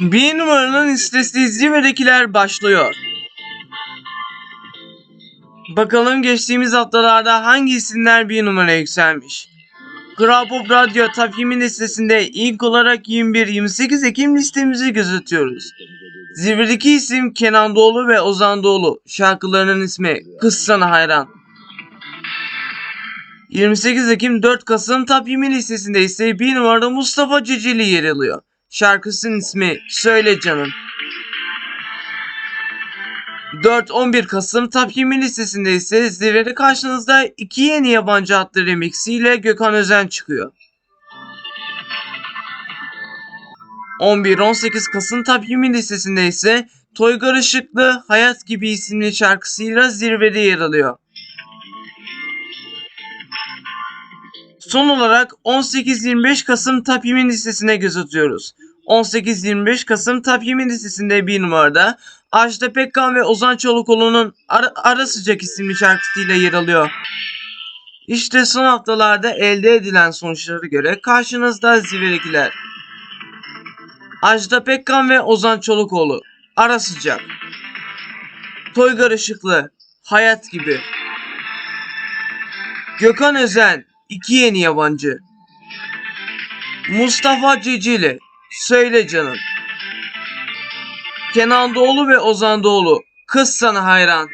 Bir numaranın listesi zirvedekiler başlıyor. Bakalım geçtiğimiz haftalarda hangi isimler bir numara yükselmiş? Kral Pop Radyo takvimi listesinde ilk olarak 21-28 Ekim listemizi gözetiyoruz. Zirvedeki isim Kenan Doğulu ve Ozan Doğulu. Şarkılarının ismi Kız Sana Hayran. 28 Ekim 4 Kasım takvimi listesinde ise bir numarada Mustafa Ceceli yer alıyor. Şarkısının ismi Söyle Canım. 4-11 Kasım takvimi listesinde ise zirvede karşınızda iki yeni yabancı adlı remixiyle Gökhan Özen çıkıyor. 11-18 Kasım takvimi listesinde ise Toygar Işıklı Hayat Gibi isimli şarkısıyla zirvede yer alıyor. Son olarak 18-25 Kasım takvimi listesine göz atıyoruz. 18-25 Kasım takvimi listesinde bir numarada Ajda Pekkan ve Ozan Çolakoğlu'nun Ara, Ara Sıcak isimli şarkısıyla yer alıyor. İşte son haftalarda elde edilen sonuçlara göre karşınızda zirvedekiler. Ajda Pekkan ve Ozan Çolakoğlu Ara Sıcak Toygar Işıklı Hayat Gibi Gökhan Özen iki yeni yabancı. Mustafa Ceceli. Söyle Canım. Kenan Doğulu ve Ozan Doğulu. Kız Sana Hayran